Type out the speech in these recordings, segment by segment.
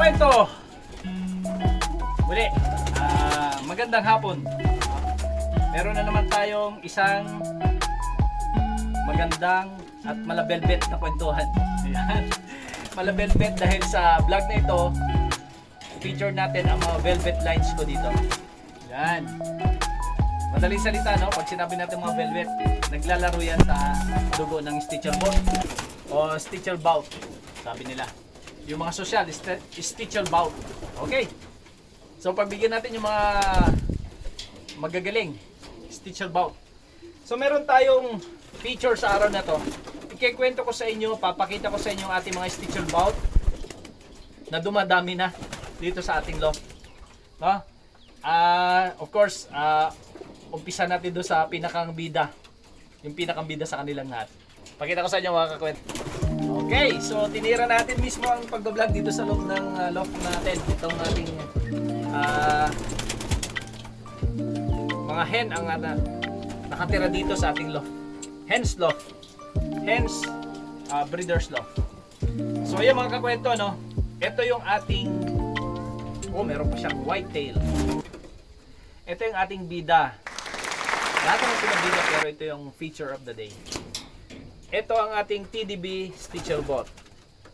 kakwento! Muli, ah, magandang hapon. Meron na naman tayong isang magandang at malabelbet na kwentuhan. Ayan. Malabelbet dahil sa vlog na ito, feature natin ang mga velvet lines ko dito. Yan. Madaling salita, no? Pag sinabi natin mga velvet, naglalaro yan sa dugo ng Stitcher Bout o Stitcher Bout, sabi nila. Yung mga social, st- Stitcher Bout. Okay. So, pagbigyan natin yung mga magagaling, Stitcher Bout. So, meron tayong feature sa araw na to. Ikikwento ko sa inyo, papakita ko sa inyo ang ating mga Stitcher Bout na dumadami na dito sa ating loft. No? Ah, of course, ah, umpisa natin doon sa pinakang bida. Yung pinakang bida sa kanilang lahat. Pakita ko sa inyo mga kakwent. Okay, so tinira natin mismo ang pag-vlog dito sa loob ng ah, loft natin. Itong ating ah, mga hen ang na, nakatira dito sa ating loft. Hens loft. Hens ah, breeder's loft. So ayun mga kakwento, no? Ito yung ating Oh, meron pa siyang whitetail. Ito yung ating bida. Lahat naman sila bida pero ito yung feature of the day. Ito ang ating TDB Stitcher Bot.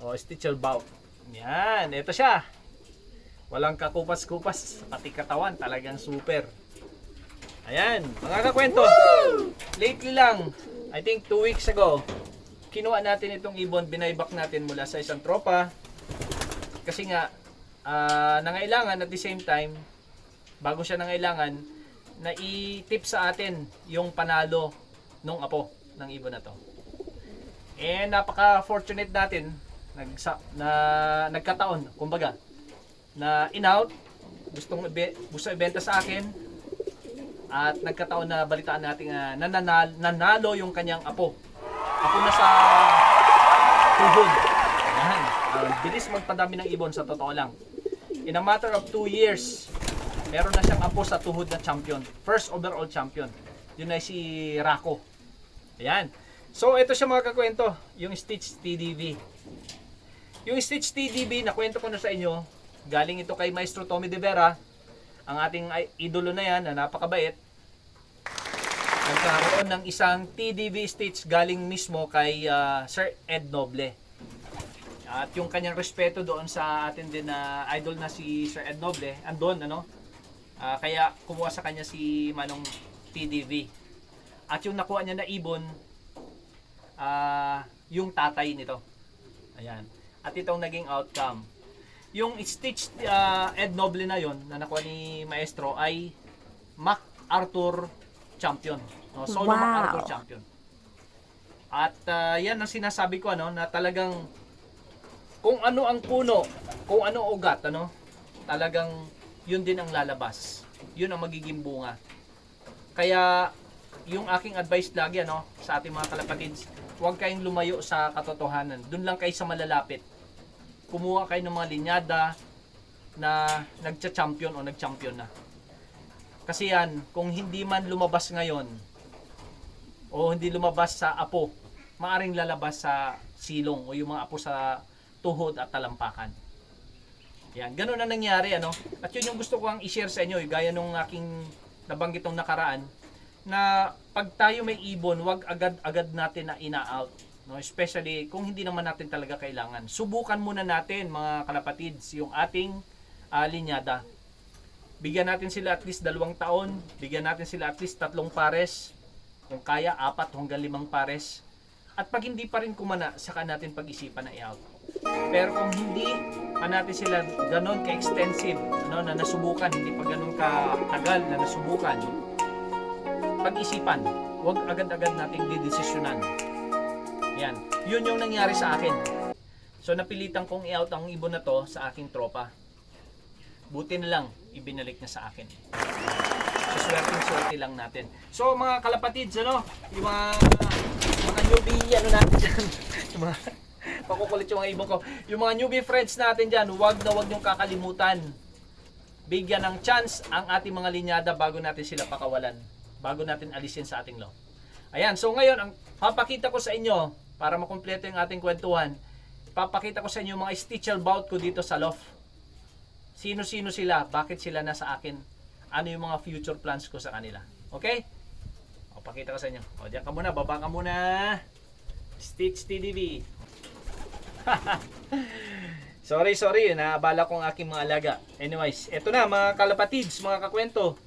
O Stitcher Bout. Yan, ito siya. Walang kakupas-kupas, pati katawan, talagang super. Ayan, mga kakwento. Lately lang, I think 2 weeks ago, kinuha natin itong ibon, binaybak natin mula sa isang tropa. Kasi nga, ah, nangailangan at the same time, bago siya nangailangan, na i-tip sa atin yung panalo nung apo ng ibon na to. And napaka-fortunate natin nagsa, na nagkataon, kumbaga, na in-out, gustong ibe, gusto ibenta sa akin, at nagkataon na balitaan natin na nananal, nanalo yung kanyang apo. Apo na sa tuhod. Yan. Ang bilis magpadami ng ibon sa totoo lang. In a matter of 2 years, meron na siyang apo sa tuhod na champion. First overall champion. Yun ay si Rako. Ayan. So, ito siya mga kakwento. Yung Stitch TDV. Yung Stitch TDV, nakwento ko na sa inyo. Galing ito kay Maestro Tommy De Vera. Ang ating idolo na yan, na napakabait. Nagkaroon ng isang TDV Stitch galing mismo kay ah, Sir Ed Noble. At yung kanyang respeto doon sa atin din na idol na si Sir Ed Noble, andon ano. Ah, kaya kumuha sa kanya si Manong TDV. At yung nakuha niya na ibon, ah, yung tatay nito. Ayan. At itong naging outcome. Yung Stitch ah, Ed Noble na yon na nakuha ni Maestro ay Mac Arthur champion. No, solo Wow. Mac Arthur champion. At ah, yan ang sinasabi ko ano na talagang kung ano ang puno, kung ano ugat, ano, talagang yun din ang lalabas. Yun ang magiging bunga. Kaya yung aking advice lagi ano sa ating mga kalapatids, huwag kayong lumayo sa katotohanan. Doon lang kayo sa malalapit. Kumuha kayo ng mga linyada na nagcha-champion o nag-champion na. Kasi yan, kung hindi man lumabas ngayon o hindi lumabas sa apo, maaring lalabas sa silong o yung mga apo sa tuhod at talampakan. Yan, ganun ang nangyari ano. At yun yung gusto ko ang i-share sa inyo, eh, gaya nung aking nabanggit nung nakaraan na pag tayo may ibon, wag agad-agad natin na ina-out. No, especially kung hindi naman natin talaga kailangan. Subukan muna natin mga kalapatids yung ating ah, linyada. Bigyan natin sila at least dalawang taon, bigyan natin sila at least tatlong pares, kung kaya apat hanggang limang pares. At pag hindi pa rin kumana, saka natin pag-isipan na i-out. Pero kung hindi pa natin sila ganon ka-extensive, no, na nasubukan, hindi pa ganon ka-tagal na nasubukan, pag-isipan, huwag agad-agad nating didesisyonan. Yan. Yun yung nangyari sa akin. So napilitan kong i-out ang ibon na to sa aking tropa. Buti na lang, ibinalik niya sa akin. So swerteng-swerte lang natin. So mga kalapatids, ano, yung mga, mga newbie, ano natin dyan, mga, pakukulit yung mga ibon ko. Yung mga newbie friends natin dyan, huwag na huwag niyong kakalimutan. Bigyan ng chance ang ating mga linyada bago natin sila pakawalan. Bago natin alisin sa ating law. Ayan, so ngayon, ang papakita ko sa inyo, para makumpleto yung ating kwentuhan, papakita ko sa inyo mga stitcher bout ko dito sa loft. sino-sino sila, bakit sila nasa akin, ano yung mga future plans ko sa kanila. Okay? O, pakita ko sa inyo. O, diyan ka muna, baba ka muna. Stitch TDV. sorry, sorry. Naabala ko ang aking mga alaga. Anyways, eto na mga kalapatids, mga kakwento.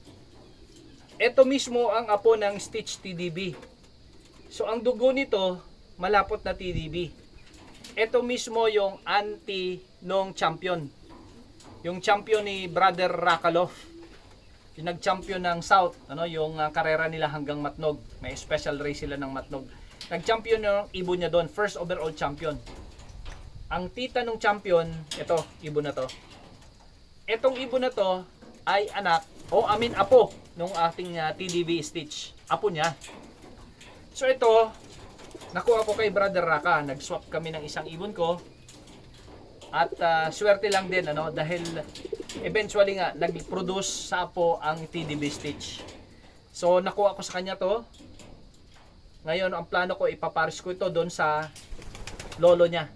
Ito mismo ang apo ng Stitch TDB. So, ang dugo nito, malapot na TDB. Ito mismo yung anti nung champion. Yung champion ni Brother Rakaloff. Yung nag-champion ng South, ano, yung ah, karera nila hanggang Matnog. May special race sila ng Matnog. Nag-champion yung ibo niya doon, first overall champion. Ang tita ng champion, ito, ibo na to. Etong ibo na to ay anak, o amin apo, nung ating ah, TDB Stitch. Apo niya. So ito, nakuha ko kay Brother Raka. Nag-swap kami ng isang ibon ko. At ah, swerte lang din ano dahil eventually nga nag-produce sa apo ang TDB Stitch. So nakuha ko sa kanya to. Ngayon ang plano ko ipaparis ko ito doon sa lolo niya.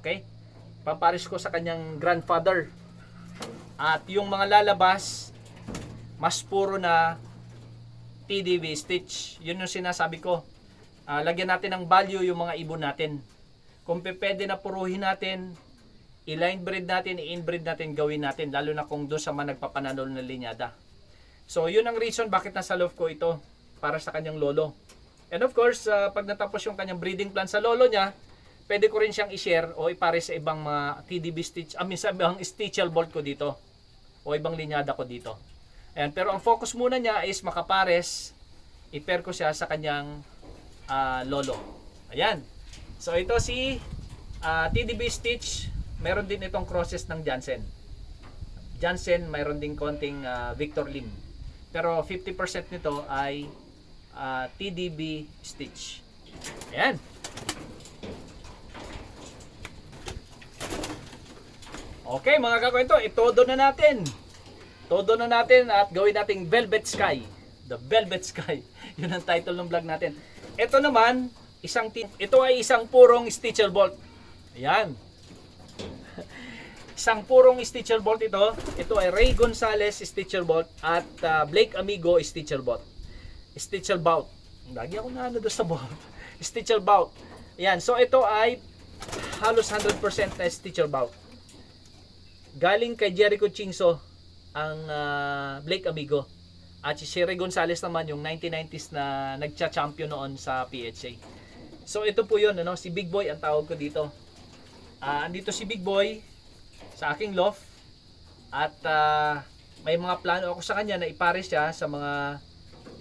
Okay? Paparis ko sa kanyang grandfather. At yung mga lalabas mas puro na TDB Stitch. Yun yung sinasabi ko. Ah, lagyan natin ng value yung mga ibon natin. Kung pwede na puruhin natin, i-line breed natin, i-inbreed natin, gawin natin. Lalo na kung doon sa mga nagpapananol na linyada. So, yun ang reason bakit nasa love ko ito para sa kanyang lolo. And of course, ah, pag natapos yung kanyang breeding plan sa lolo niya, pwede ko rin siyang i-share o ipare sa ibang mga TDB stitch, I mean, sa ibang stitchel bolt ko dito o ibang linyada ko dito. Ayan, pero ang focus muna niya is makapares, i-pair ko siya sa kanyang ah, lolo. Ayan. So ito si ah, TDB Stitch, meron din itong crosses ng Jansen. Jansen, mayroon din konting ah, Victor Lim. Pero 50% nito ay ah, TDB Stitch. Ayan. Okay mga kakwento, itodo na natin. Todo na natin at gawin nating Velvet Sky. The Velvet Sky. Yun ang title ng vlog natin. Ito naman, isang ito ay isang purong Stitcher Bolt. Ayan. isang purong Stitcher Bolt ito. Ito ay Ray Gonzalez Stitcher Bolt at ah, Blake Amigo Stitcher Bolt. Stitcher Bout. Lagi ako na ano sa bolt. Stitcher Bout. Ayan. So ito ay halos 100% na Stitcher Bout. Galing kay Jericho Chingso ang ah, Blake Amigo. At si Sherry Gonzalez naman yung 1990s na nagcha-champion noon sa PHA. So ito po yun, ano, si Big Boy ang tawag ko dito. Ah, andito si Big Boy sa aking loft at ah, may mga plano ako sa kanya na ipare siya sa mga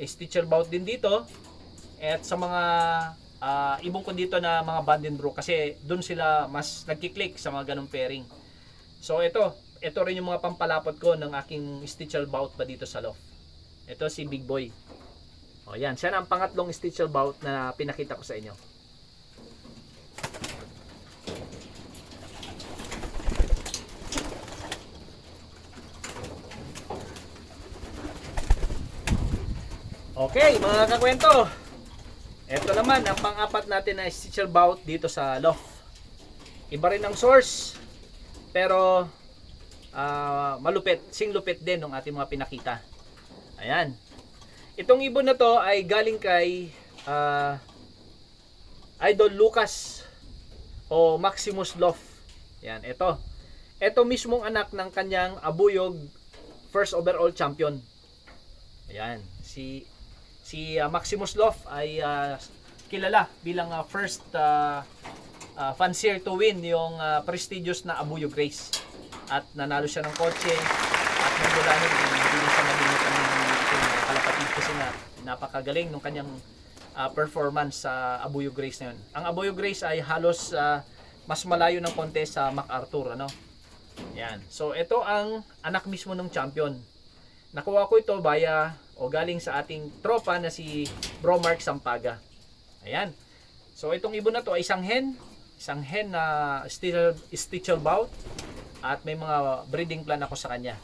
stitcher bout din dito at sa mga ah, ibong ko dito na mga Vandenbroek kasi doon sila mas nagkiklik sa mga ganong pairing. So ito, ito rin yung mga pampalapot ko ng aking stitcher bout pa dito sa loft. Ito si Big Boy. O yan, siya na ang pangatlong stitcher bout na pinakita ko sa inyo. Okay, mga kakwento. Ito naman ang pang-apat natin na stitcher bout dito sa loft. Iba rin ang source. Pero ah, malupit, sing lupit din ng ating mga pinakita. Ayan. Itong ibon na to ay galing kay ah, Idol Lucas o Maximus Loft. Yan, ito. Ito mismong anak ng kanyang abuyog first overall champion. Ayan, si si ah, Maximus Loft ay ah, kilala bilang ah, first ah, uh, fancier to win yung ah, prestigious na Abuyo Grace. At nanalo siya ng kotse at nagmula nun, hindi na siya nalimutan ng ating kalapatid kasi nga napakagaling ng kanyang ah, performance sa Abuyo Grace na yun. Ang Abuyo Grace ay halos ah, mas malayo ng konti sa MacArthur. Ano? Yan. So ito ang anak mismo ng champion. Nakuha ko ito via o galing sa ating tropa na si Bro Mark Sampaga. Ayan. So itong ibon na to ay isang hen, isang hen na stitchel, stitchel bout at may mga breeding plan ako sa kanya.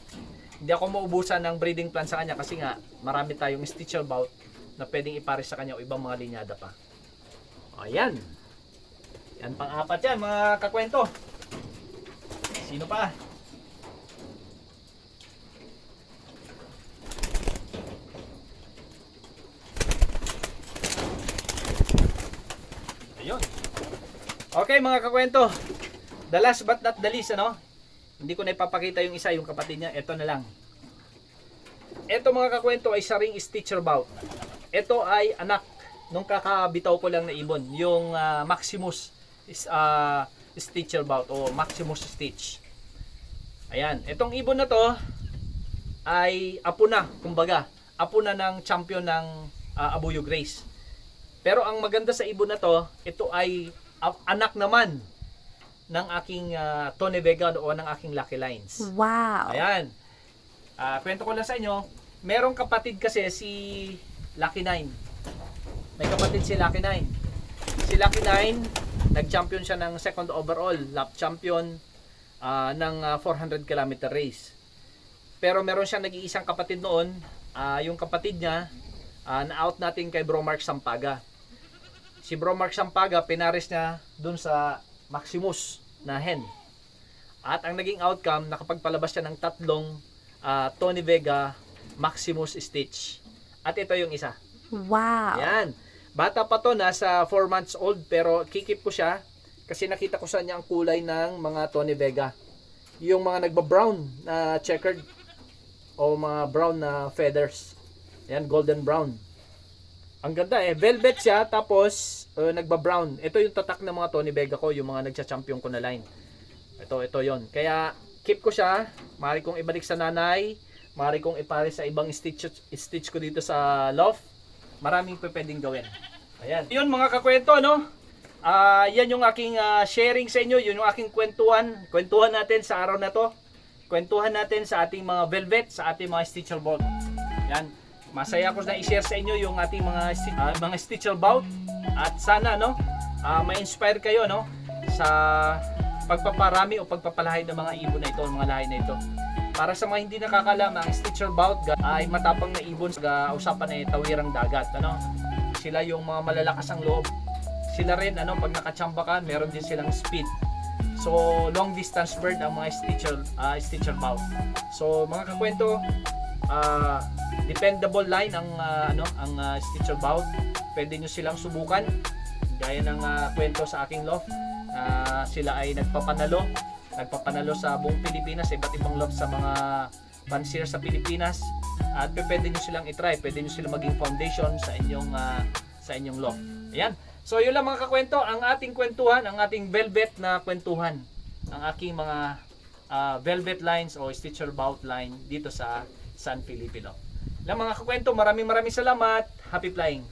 Hindi ako maubusan ng breeding plan sa kanya kasi nga marami tayong stitchel bout na pwedeng ipares sa kanya o ibang mga linyada pa. Ayan. Yan pang-apat yan mga kakwento. Sino pa? Ayun. Okay mga kakwento. The last but not the least, ano? Hindi ko na ipapakita yung isa, yung kapatid niya. Ito na lang. Ito mga kakwento ay saring stitcher bout. Ito ay anak nung kakabitaw ko lang na ibon. Yung ah, Maximus is, ah, stitcher bout o Maximus stitch. Ayan. Itong ibon na to ay apo na, kumbaga. Apo na ng champion ng ah, Abuyo Grace. Pero ang maganda sa ibon na to, ito ay anak naman ng aking ah, Tony Vega o ng aking Lucky Lines. Wow. Ayan. Ah, kwento ko lang sa inyo, merong kapatid kasi si Lucky Nine. May kapatid si Lucky Nine. Si Lucky Nine, nag-champion siya ng second overall, lap champion ah, ng ah, 400 km race. Pero meron siyang nag-iisang kapatid noon, ah, yung kapatid niya, ah, na-out natin kay Bro Mark Sampaga. Si Bro Mark Sampaga, pinaris niya dun sa Maximus na hen. At ang naging outcome, nakapagpalabas siya ng tatlong ah, Tony Vega Maximus Stitch. At ito yung isa. Wow. Yan. Bata pa to, nasa 4 months old, pero kikip ko siya kasi nakita ko sa niya ang kulay ng mga Tony Vega. Yung mga nagba-brown na checkered o mga brown na feathers. Yan, golden brown. Ang ganda eh. Velvet siya, tapos uh, nagba-brown. Ito yung tatak ng mga Tony Vega ko, yung mga nagcha-champion ko na line. Ito, ito yon. Kaya, keep ko siya. Mari kong ibalik sa nanay. Mari kong ipare sa ibang stitch, stitch ko dito sa loft. Maraming pwedeng gawin. Ayan. Yun mga kakwento, no? Ah, yan yung aking ah, sharing sa inyo. Yun yung aking kwentuhan. Kwentuhan natin sa araw na to. Kwentuhan natin sa ating mga velvet, sa ating mga stitcher bolt. Yan. Masaya ko na i-share sa inyo yung ating mga ah, mga stitcher bout at sana no ah, ma-inspire kayo no sa pagpaparami o pagpapalahay ng mga ibon na ito, mga lahi na ito. Para sa mga hindi nakakalam, ang stitcher bout ay matapang na ibon sa usapan ay tawirang dagat, ano? Sila yung mga malalakas ang loob. Sila rin ano pag nakachamba ka, meron din silang speed. So long distance bird ang mga stitcher ah, stitcher bout. So mga kakwento, ah, dependable line ang ah, ano ang ah, stitcher bout. Pwede nyo silang subukan. Gaya ng ah, kwento sa aking loft, ah, sila ay nagpapanalo, nagpapanalo sa buong Pilipinas, iba't ibang loft sa mga fancier sa Pilipinas. At pwede nyo silang itry, pwede nyo silang maging foundation sa inyong ah, sa inyong loft. Ayan. So yun lang mga kakwento, ang ating kwentuhan, ang ating velvet na kwentuhan, ang aking mga ah, velvet lines o stitcher bout line dito sa San Filipino. Lang mga kakwento, maraming maraming salamat. Happy flying!